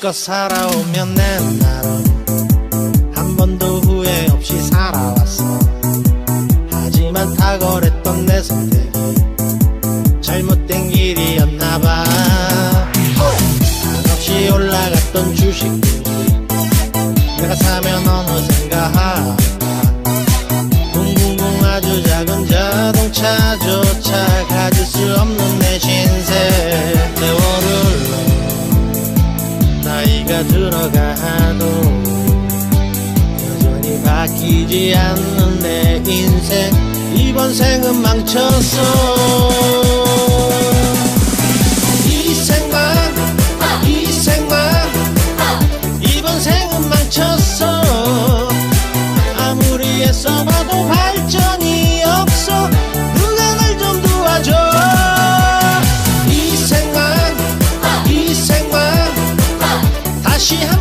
마음껏 살아오면 내 나름 한 번도 후회 없이 살아왔어. 하지만 탁월했던 내 선택이 잘못된 길이었나봐. 한없이 올라갔던 주식들이 내가 사면 어느샌가 바뀌지 않는 내 인생. 이번 생은 망쳤어. 이 생만 이 생만 이번 생은 망쳤어. 아무리 애써봐도 발전이 없어. 누가 날 좀 도와줘. 이 생만 이 생만 다시 한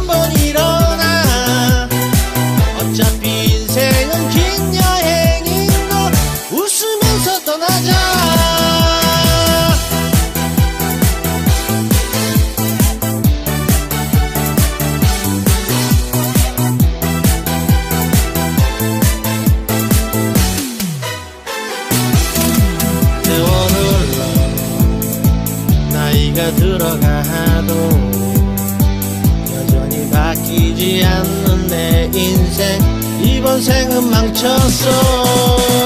들어가도 여전히 바뀌지 않는 내 인생. 이번 생은 망쳤어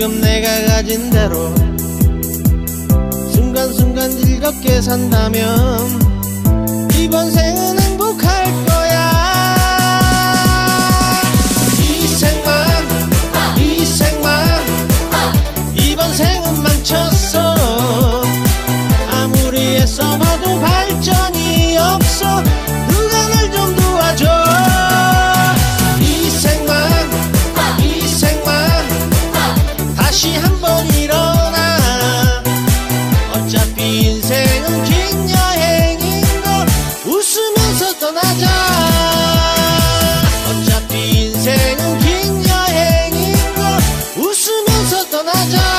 지금 내가 가진 대로 순간순간 즐겁게 산다면 이번 생은 행복할 거야. 이 생만 이 생만 이번 생은 망쳤어. 아무리 애써봐 떠나자 어차피 인생은 긴 여행인 걸 웃으면서 떠나자.